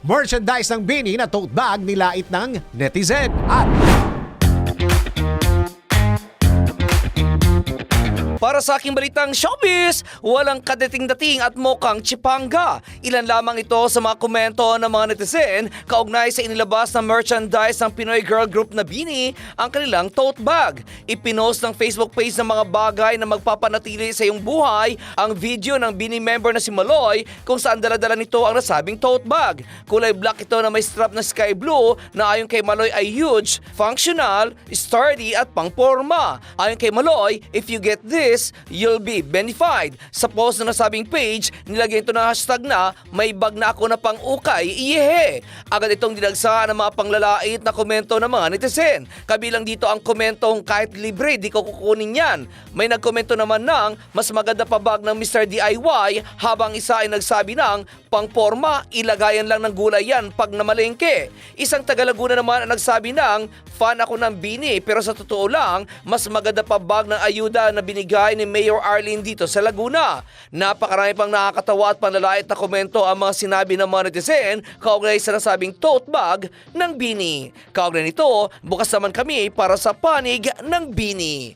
merchandise ng Bini na tote bag nilait ng netizen. At Para sa aking balitang showbiz, walang kadating-dating at mukhang chipanga. Ilan lamang ito sa mga komento ng mga netizen kaugnay sa inilabas na merchandise ng Pinoy girl group na Bini ang kanilang tote bag. Ipinost ng Facebook page ng mga bagay na magpapanatili sa iyong buhay ang video ng Bini member na si Maloy kung saan daladala nito ang nasabing tote bag. Kulay black ito na may strap na sky blue na ayon kay Maloy ay huge, functional, sturdy at pangporma. Ayon kay Maloy, if you get this, you'll be benefied. Sa post na nasabing page, nilagyan ito ng hashtag na may bag na ako na pang ukay, iyehe. Agad itong dinagsa ng mga panglalait na komento ng mga netizen. Kabilang dito ang komentong kahit libre, di ko kukunin yan. May nagkomento naman ng mas maganda pa bag ng Mr. DIY habang isa ay nagsabi ng pangporma, ilagayan lang ng gulay yan pag namalengke. Isang taga Laguna naman ang nagsabi ng fan ako ng bini pero sa totoo lang, mas maganda pa bag ng ayuda na binigay ni Mayor Arlene dito sa Laguna. Napakarami pang nakakatawa at panlalait na komento ang mga sinabi ng mga netizen kaugnay sa nasabing tote bag ng bini. Kaugnay nito, bukas naman kami para sa panig ng bini.